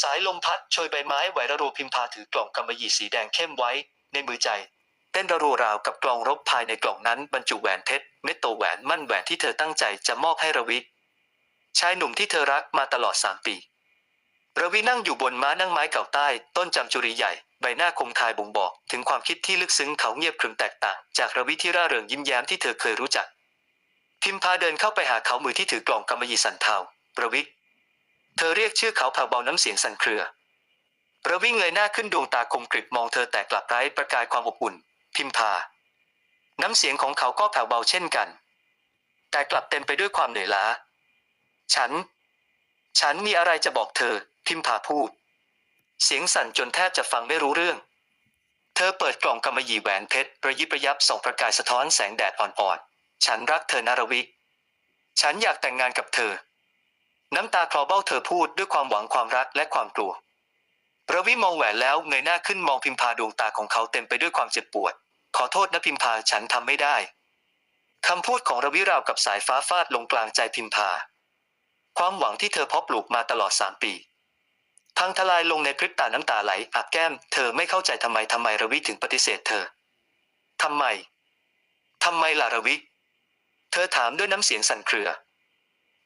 สายลมพัดโชยใบไม้ไหวระโรพิมพาถือกล่องกำมะหยี่สีแดงเข้มไว้ ในมือใจเต้นระโรราวกับกล่องรบภายในกล่องนั้นบรรจุแหวนเพชรเม็ดโตแหวนมั่นแหวนที่เธอตั้งใจจะมอบให้ระวิชายหนุ่มที่เธอรักมาตลอดสามปีระวินั่งอยู่บนม้านั่งไม้เก่าใต้ ต้นจำจุรีใหญ่ ใบหน้าคมคายบ่งบอก ถึงความคิดที่ลึกซึ้งเขาเงียบขรึมแตกต่าง จากระวิที่ร่าเริงยิ้มแย้มที่เธอเคยรู้จัก พิมพาเดินเข้าไปหาเขามือที่ถือกล่องกำมะหยี่สันเทาระวิ เธอเรียกชื่อเขาแผ่วเบาน้ำเสียงสั่นเครือ ระวิงเงยหน้าขึ้นดวงตาคมกริบมองเธอแต่กลับไร้ประกายความอบอุ่น พิมพา น้ำเสียงของเขาก็แผ่วเบาเช่นกัน แต่กลับเต็มไปด้วยความเหนื่อยล้า ฉัน ฉันมีอะไรจะบอกเธอ พิมพาพูด เสียงสั่นจนแทบจะฟังไม่รู้เรื่อง เธอเปิดกล่องกำมะหยี่แหวนเพชรระยิบระยับส่องประกายสะท้อนแสงแดดอ่อนๆ ฉันรักเธอนารวิ ฉันอยากแต่งงานกับเธอ น้ำตาคลอเบ้าเธอพูดด้วยความหวังความรักและความกลัวระวิมองแหวนแล้วเงยหน้าขึ้นมองพิมพาดวงตาของเขาเต็มไปด้วยความเจ็บปวด ขอโทษนะพิมพาฉันทำไม่ได้คำพูดของระวิราวกับสายฟ้าฟาดลงกลางใจพิมพา ความหวังที่เธอเพาะปลูกมาตลอดสามปี พังทลายลงในพริบตาน้ำตาไหลอาบแก้ม เธอไม่เข้าใจทำไมทำไมระวิถึงปฏิเสธเธอทำไมทำไมล่ะระวิ เธอถามด้วยน้ำเสียงสั่นเครือ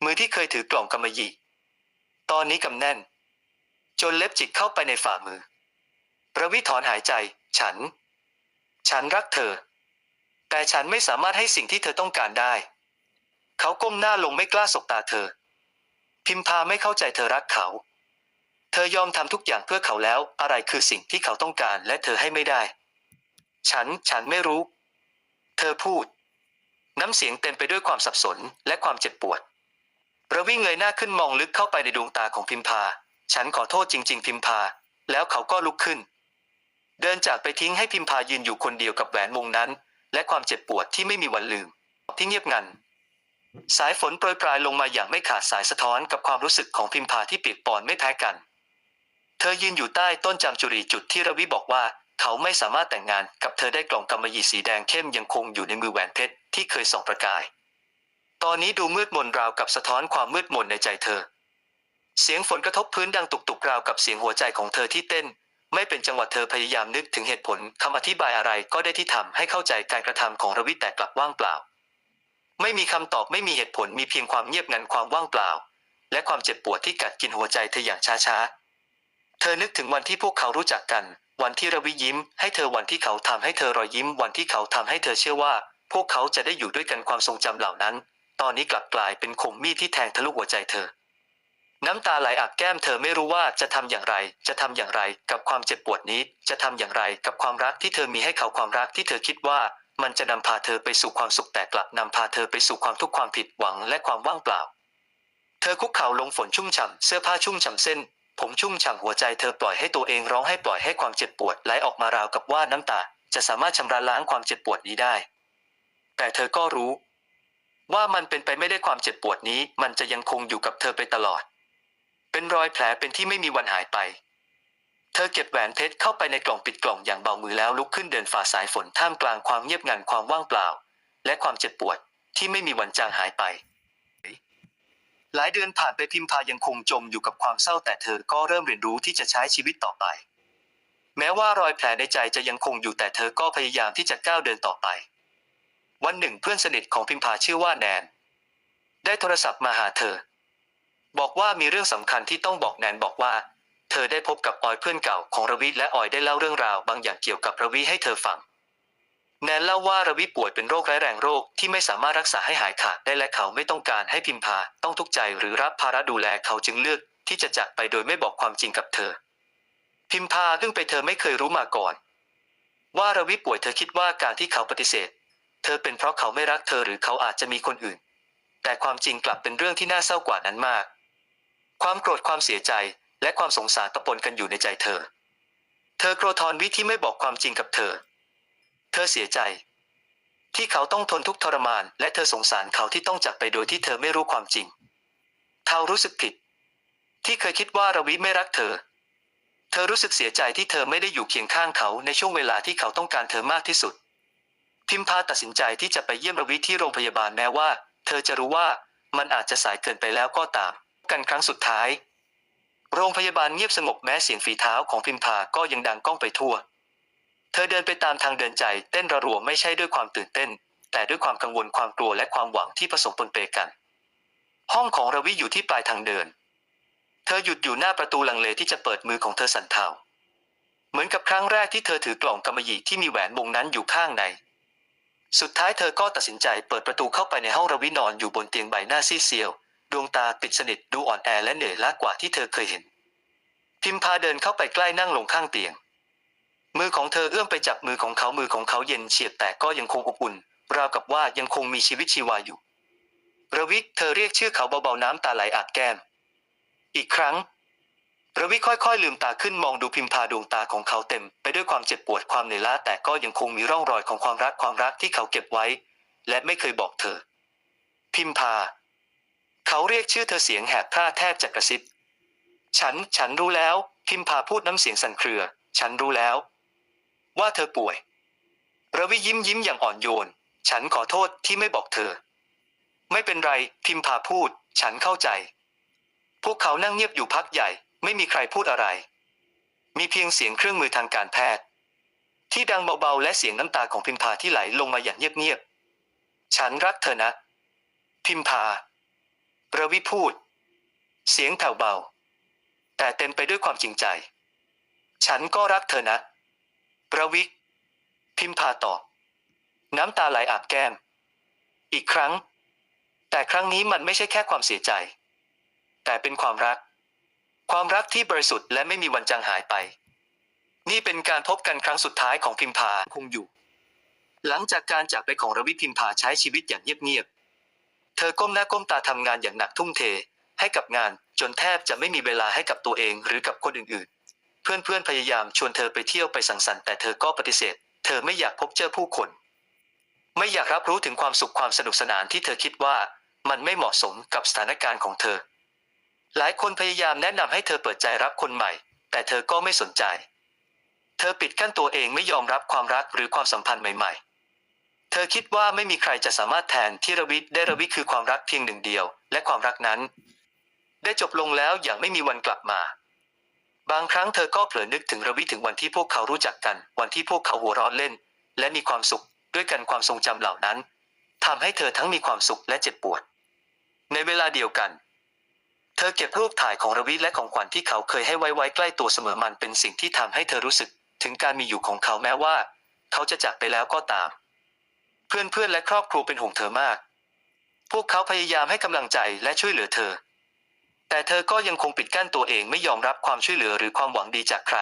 มือที่เคยถือกล่องกำมะหยี่ ตอนนี้กำแน่น จนเล็บจิกเข้าไปในฝ่ามือระวิถอนหายใจ ฉัน ฉันรักเธอ แต่ฉันไม่สามารถให้สิ่งที่เธอต้องการได้ เขาก้มหน้าลงไม่กล้าสบตาเธอ พิมพาไม่เข้าใจเธอรักเขา เธอยอมทำทุกอย่างเพื่อเขาแล้ว อะไรคือสิ่งที่เขาต้องการและเธอให้ไม่ได้ ฉัน ฉันไม่รู้ เธอพูด น้ำเสียงเต็มไปด้วยความสับสนและความเจ็บปวด ระวิ่งเงยหน้าขึ้นมองลึกเข้าไปในดวงตาของพิมพา ฉันขอโทษจริง ๆ พิมพา แล้วเขาก็ลุกขึ้น เดินจากไปทิ้งให้พิมพายืนอยู่คนเดียวกับแหวนวงนั้น และความเจ็บปวดที่ไม่มีวันลืม ที่เงียบงัน สายฝนโปรยปลายลงมาอย่างไม่ขาดสายสะท้อนกับความรู้สึกของพิมพาที่เปียกปอนไม่แพ้กัน เธอยืนอยู่ใต้ต้นจามจุรีจุดที่ระวิบอกว่าเขาไม่สามารถแต่งงานกับเธอได้กล่องกำมะหยี่สีแดงเข้มยังคงอยู่ในมือแหวนเพชรที่เคยส่องประกาย ตอนนี้ดูมืดมนราวกับสะท้อนความมืดมนในใจเธอ เสียงฝนกระทบพื้นดังตุกๆราวกับเสียงหัวใจของเธอที่เต้น ไม่เป็นจังหวะเธอพยายามนึกถึงเหตุผลคำอธิบายอะไรก็ได้ที่ทำให้เข้าใจการกระทำของระวิแต่กลับว่างเปล่า ไม่มีคำตอบไม่มีเหตุผลมีเพียงความเงียบงันความว่างเปล่า และความเจ็บปวดที่กัดกินหัวใจเธออย่างช้าๆ เธอนึกถึงวันที่พวกเขารู้จักกัน วันที่ระวิยิ้ม ให้เธอวันที่เขาทำให้เธอรอยยิ้ม วันที่เขาทำให้เธอเชื่อว่า พวกเขาจะได้อยู่ด้วยกันความทรงจำเหล่านั้น ตอนนี้กลับกลายเป็นคมมีดที่แทงทะลุหัวใจเธอ น้ำตาไหลอาบแก้มเธอไม่รู้ว่าจะทำอย่างไร จะทำอย่างไรกับความเจ็บปวดนี้ จะทำอย่างไรกับความรักที่เธอมีให้เขาความรักที่เธอคิดว่า มันจะนำพาเธอไปสู่ความสุขแต่กลับนำพาเธอไปสู่ความทุกข์ความผิดหวังและความว่างเปล่า เธอคุกเข่าลงฝนชุ่มฉ่ำเสื้อผ้าชุ่มฉ่ำเส้น ผมชุ่มฉ่ำหัวใจเธอปล่อยให้ตัวเองร้องให้ปล่อยให้ความเจ็บปวดไหลออกมาราวกับว่าน้ำตาจะสามารถชำระล้างความเจ็บปวดนี้ได้ แต่เธอก็รู้ ว่ามันเป็นไปไม่ได้ความเจ็บปวดนี้ มันจะยังคงอยู่กับเธอไปตลอด เป็นรอยแผลเป็นที่ไม่มีวันหายไป เธอเก็บแหวนเพชรเข้าไปในกล่องปิดกล่องอย่างเบามือแล้วลุกขึ้นเดินฝ่าสายฝนท่ามกลางความเงียบงันความว่างเปล่า และความเจ็บปวดที่ไม่มีวันจางหายไป หลายเดือนผ่านไปพิมพายังคงจมอยู่กับความเศร้าแต่เธอก็เริ่มเรียนรู้ที่จะใช้ชีวิตต่อไป แม้ว่ารอยแผลในใจจะยังคงอยู่แต่เธอก็พยายามที่จะก้าวเดินต่อไป วันหนึ่งเพื่อนสนิทของพิมพาชื่อว่าแนน ได้โทรศัพท์มาหาเธอ บอกว่ามีเรื่องสำคัญที่ต้องบอกแนนบอกว่า เธอได้พบกับออยเพื่อนเก่าของระวิและออยได้เล่าเรื่องราวบางอย่างเกี่ยวกับระวิให้เธอฟังแนนเล่าว่าระวิป่วยเป็นโรคร้ายแรงโรคที่ไม่สามารถรักษาให้หายขาดได้และเขาไม่ต้องการให้พิมพาต้องทุกข์ใจหรือรับภาระดูแลเขาจึงเลือกที่จะจากไปโดยไม่บอกความจริงกับเธอ พิมพาซึ่งไปเธอไม่เคยรู้มาก่อน ว่าระวิป่วยเธอคิดว่าการที่เขาปฏิเสธ เธอเป็นเพราะเขาไม่รักเธอหรือเขาอาจจะมีคนอื่น แต่ความจริงกลับเป็นเรื่องที่น่าเศร้ากว่านั้นมาก ความโกรธความเสียใจและความสงสารตะปนกันอยู่ในใจเธอ เธอโกรธทอนวิที่ไม่บอกความจริงกับเธอ เธอเสียใจ ที่เขาต้องทนทุกข์ทรมาน และเธอสงสารเขาที่ต้องจากไปโดยที่เธอไม่รู้ความจริง เธอรู้สึกผิด ที่เคยคิดว่าระวิไม่รักเธอ เธอรู้สึกเสียใจที่เธอไม่ได้อยู่เคียงข้างเขาในช่วงเวลาที่เขาต้องการเธอมากที่สุด พิมพาตัดสินใจที่จะไปเยี่ยมระวิที่โรงพยาบาลแม้ว่า เธอจะรู้ว่ามันอาจจะสายเกินไปแล้วก็ตาม กันครั้งสุดท้าย โรงพยาบาลเงียบสงบแม้เสียงฝีเท้าของพิมพาก็ยังดังก้องไปทั่ว เธอเดินไปตามทางเดินใจเต้นระรัวไม่ใช่ด้วยความตื่นเต้น แต่ด้วยความกังวลความกลัวและความหวังที่ผสมปนเปกัน ห้องของรวิอยู่ที่ปลายทางเดิน เธอหยุดอยู่หน้าประตูลังเลที่จะเปิดมือของเธอสั่นเทาเหมือนกับครั้งแรกที่เธอถือกล่องกำมะหยี่ที่มีแหวนวงนั้นอยู่ข้างใน สุดท้ายเธอก็ตัดสินใจเปิดประตูเข้าไปในห้องรวินอนอยู่บนเตียงใบหน้าซีเซียว ดวงตาปิดสนิทดูอ่อนแอและเหนื่อยล้ากว่าที่เธอเคยเห็น พิมพาเดินเข้าไปใกล้นั่งลงข้างเตียง มือของเธอเอื้อมไปจับมือของเขามือของเขาเย็นเฉียบแต่ก็ยังคงอบอุ่น ราวกับว่ายังคงมีชีวิตชีวาอยู่ระวิเธอเรียกชื่อเขาเบาๆน้ำตาไหลอาบแก้ม อีกครั้ง ระวิค่อยๆ ลืมตาขึ้นมองดูพิมพาดวงตาของเขาเต็ม ไปด้วยความเจ็บปวดความเหนื่อยล้าแต่ก็ยังคงมีร่องรอยของความรักความรักที่เขาเก็บไว้ และไม่เคยบอกเธอ พิมพา เขาเรียกชื่อเธอเสียงแหบพร่าแทบจะกระซิบ ฉัน ฉันรู้แล้ว พิมพาพูดน้ำเสียงสั่นเครือ ฉันรู้แล้ว ว่าเธอป่วย ระวิยิ้มยิ้มอย่างอ่อนโยน ฉันขอโทษที่ไม่บอกเธอ ไม่เป็นไร พิมพาพูด ฉันเข้าใจ พวกเขานั่งเงียบอยู่พักใหญ่ ไม่มีใครพูดอะไร มีเพียงเสียงเครื่องมือทางการแพทย์ ที่ดังเบาๆและเสียงน้ำตาของพิมพาที่ไหลลงมาอย่างเงียบๆ ฉันรักเธอนะ พิมพาระวิพูด เสียงแผ่วเบา แต่เต็มไปด้วยความจริงใจ ฉันก็รักเธอนะระวิพิมพาตอบ น้ำตาไหลอาบแก้ม อีกครั้ง แต่ครั้งนี้มันไม่ใช่แค่ความเสียใจ แต่เป็นความรัก ความรักที่บริสุทธิ์และไม่มีวันจางหายไป นี่เป็นการพบกันครั้งสุดท้ายของพิมพาคงอยู่ หลังจากการจากไปของระวิพิมพาใช้ชีวิตอย่างเงียบๆ เธอก้มหน้าก้มตาทำงานอย่างหนักทุ่มเท ให้กับงานจนแทบจะไม่มีเวลาให้กับตัวเองหรือกับคนอื่นๆ เพื่อนๆพยายามชวนเธอไปเที่ยวไปสังสรรค์แต่เธอก็ปฏิเสธ เธอไม่อยากพบเจอผู้คน ไม่อยากรับรู้ถึงความสุขความสนุกสนานที่เธอคิดว่า มันไม่เหมาะสมกับสถานการณ์ของเธอ หลายคนพยายามแนะนำให้เธอเปิดใจรับคนใหม่ แต่เธอก็ไม่สนใจ เธอปิดกั้นตัวเองไม่ยอมรับความรักหรือความสัมพันธ์ใหม่ ๆ เธอคิดว่าไม่มีใครจะสามารถแทนที่ระวิได้ระวิคือความรักเพียงหนึ่งเดียว และความรักนั้น ได้จบลงแล้วอย่างไม่มีวันกลับมา บางครั้งเธอก็เผลอนึกถึงระวิถึงวันที่พวกเขารู้จักกัน วันที่พวกเขาหัวเร้อนเล่น และมีความสุขด้วยกันความทรงจำเหล่านั้นทำให้เธอทั้งมีความสุขและเจ็บปวด ในเวลาเดียวกัน เธอเก็บรูปถ่ายของระวิและของขวัญที่เขาเคยให้ไว้ไว้ใกล้ตัวเสมอมันเป็นสิ่งที่ทำให้เธอรู้สึก ถึงการมีอยู่ของเขาแม้ว่า เขาจะจากไปแล้วก็ตาม เพื่อนๆและครอบครัวเป็นห่วงเธอมาก พวกเขาพยายามให้กำลังใจและช่วยเหลือเธอ แต่เธอก็ยังคงปิดกั้นตัวเองไม่ยอมรับความช่วยเหลือหรือความหวังดีจากใคร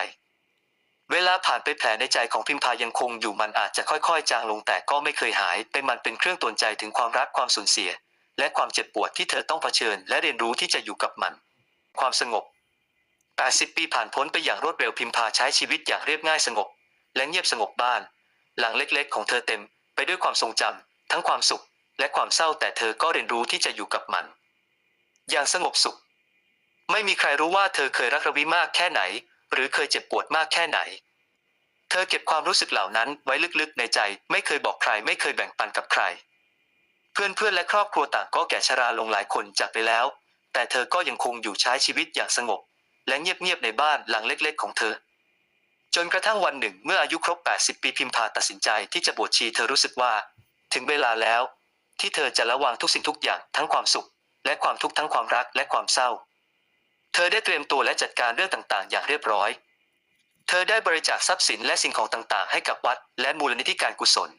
เวลาผ่านไปแผลในใจของพิมพายังคงอยู่มันอาจจะค่อยๆ จางลงแต่ก็ไม่เคยหายแต่มันเป็นเครื่องตวจใจถึงความรักความสูญเสีย และความเจ็บปวดที่เธอต้องเผชิญ และเรียนรู้ที่จะอยู่กับมัน ความสงบ 80 ปีผ่านพ้นไปอย่างรวดเร็วพิมพาใช้ชีวิตอย่างเรียบง่ายสงบ และเงียบสงบบ้าน หลังเล็กๆ ของเธอเต็ม ไปด้วยความทรงจำทั้งความสุข และความเศร้าแต่เธอก็เรียนรู้ที่จะอยู่กับมัน อย่างสงบสุข ไม่มีใครรู้ว่าเธอเคยรักระวิมากแค่ไหน หรือเคยเจ็บปวดมากแค่ไหน เธอเก็บความรู้สึกเหล่านั้นไว้ลึกๆในใจ ไม่เคยบอกใคร ไม่เคยแบ่งปันกับใคร เพื่อนๆและครอบครัวต่างก็แก่ชราลงหลายคนจากไปแล้ว แต่เธอก็ยังคงอยู่ใช้ชีวิตอย่างสงบ และเงียบๆในบ้านหลังเล็กๆ ของเธอ จนกระทั่งวันหนึ่งเมื่ออายุครบ 80 ปีพิมพาตัดสินใจที่จะบวชชีเธอรู้สึกว่า ถึงเวลาแล้ว ที่เธอจะละวางทุกสิ่งทุกอย่างทั้งความสุข และความทุกข์ทั้งความรักและความเศร้า เธอได้เตรียมตัวและจัดการเรื่องต่างๆ อย่างเรียบร้อย เธอได้บริจาคทรัพย์สินและสิ่งของต่างๆ ให้กับวัด และมูลนิธิการกุศล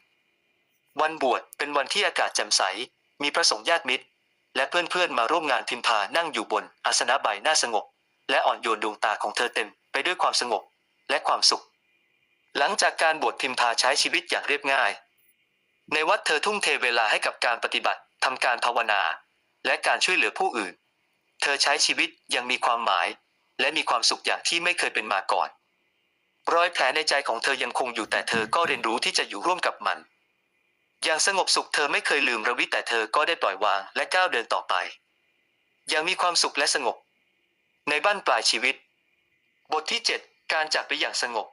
วันบวชเป็นวันที่อากาศแจ่มใส มีพระสงฆ์ญาติมิตร และเพื่อนๆมาร่วมงานพิมพานั่งอยู่บน อาสนะใบหน้าสงบ และอ่อนโยนดวงตาของเธอเต็มไปด้วยความสงบและความสุข หลังจากการบวชพิมพาใช้ชีวิตอย่างเรียบง่าย ในวัดเธอทุ่มเทเวลาให้กับการปฏิบัติทำการภาวนา และการช่วยเหลือผู้อื่น เธอใช้ชีวิตยังมีความหมาย และมีความสุขอย่างที่ไม่เคยเป็นมาก่อน รอยแผลในใจของเธอยังคงอยู่แต่เธอก็เรียนรู้ที่จะอยู่ร่วมกับมัน อย่างสงบสุขเธอไม่เคยลืมระวิแต่เธอก็ได้ปล่อยวางและก้าวเดินต่อไป อย่างมีความสุขและสงบ ในบ้านปลายชีวิต บทที่ 7 การจากไปอย่างสงบ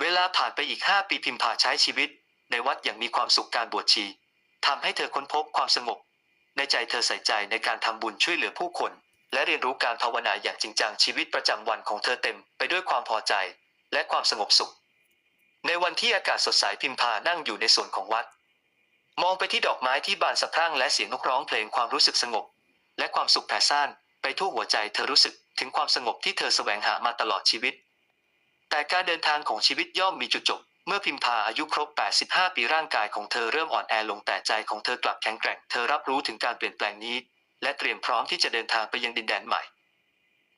เวลาผ่านไปอีก 5 ปีพิมพาใช้ชีวิต ในวัดอย่างมีความสุขการบวชชีทำให้เธอค้นพบความสงบ ในใจเธอใส่ใจในการทำบุญช่วยเหลือผู้คน และเรียนรู้การภาวนาอย่างจริงจังชีวิตประจำวันของเธอเต็มไปด้วยความพอใจและความสงบสุข ในวันที่อากาศสดใสพิมพานั่งอยู่ในส่วนของวัด มองไปที่ดอกไม้ที่บานสะพรั่งและเสียงนกร้องเพลงความรู้สึกสงบ และความสุขแผ่ซ่านไปทั่วหัวใจเธอรู้สึกถึงความสงบที่เธอแสวงหามาตลอดชีวิต แต่การเดินทางของชีวิตย่อมมีจุดจบ เมื่อพิมพาอายุครบ 85 ปีร่างกายของเธอเริ่มอ่อนแอลงแต่ใจของเธอกลับแข็งแกร่ง เธอรับรู้ถึงการเปลี่ยนแปลงนี้ และเตรียมพร้อมที่จะเดินทางไปยังดินแดนใหม่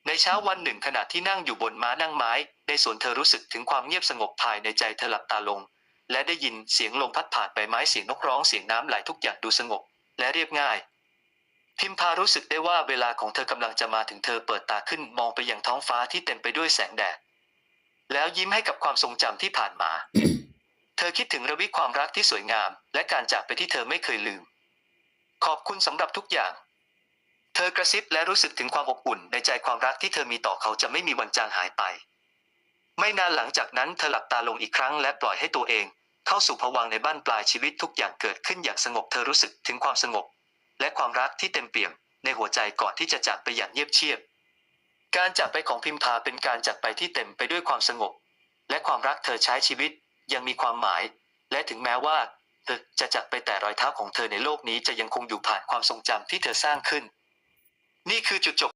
ในเช้าวันหนึ่งขณะที่นั่งอยู่บนม้านั่งไม้ ในสวนเธอรู้สึกถึงความเงียบสงบภายในใจเธอหลับตาลง และได้ยินเสียงลมพัดผ่านใบไม้เสียงนกร้องเสียงน้ำไหลทุกอย่างดูสงบ และเรียบง่าย พิมพารู้สึกได้ว่าเวลาของเธอกำลังจะมาถึงเธอเปิดตาขึ้นมองไปยังท้องฟ้าที่เต็มไปด้วยแสงแดด แล้วยิ้มให้กับความทรงจำที่ผ่านมา เธอคิดถึงระวิความรักที่สวยงาม และการจากไปที่เธอไม่เคยลืม ขอบคุณสำหรับทุกอย่าง เธอกระซิบและรู้สึกถึงความอบอุ่นในใจความรักที่เธอมีต่อเขาจะไม่มีวันจางหายไป ไม่นานหลังจากนั้นเธอหลับตาลงอีกครั้งและปล่อยให้ตัวเอง เข้าสู่ภวังในบ้านปลายชีวิตทุกอย่างเกิดขึ้นอย่างสงบเธอรู้สึกถึงความสงบ และความรักที่เต็มเปี่ยมในหัวใจก่อนที่จะจากไปอย่างเงียบเชียบ การจากไปของพิมพาเป็นการจากไปที่เต็มไปด้วยความสงบ และความรักเธอใช้ชีวิตยังมีความหมาย และถึงแม้ว่าเธอจะจากไปแต่รอยเท้าของเธอในโลกนี้จะยังคงอยู่ผ่านความทรงจำที่เธอสร้างขึ้น นี่คือจุดจบ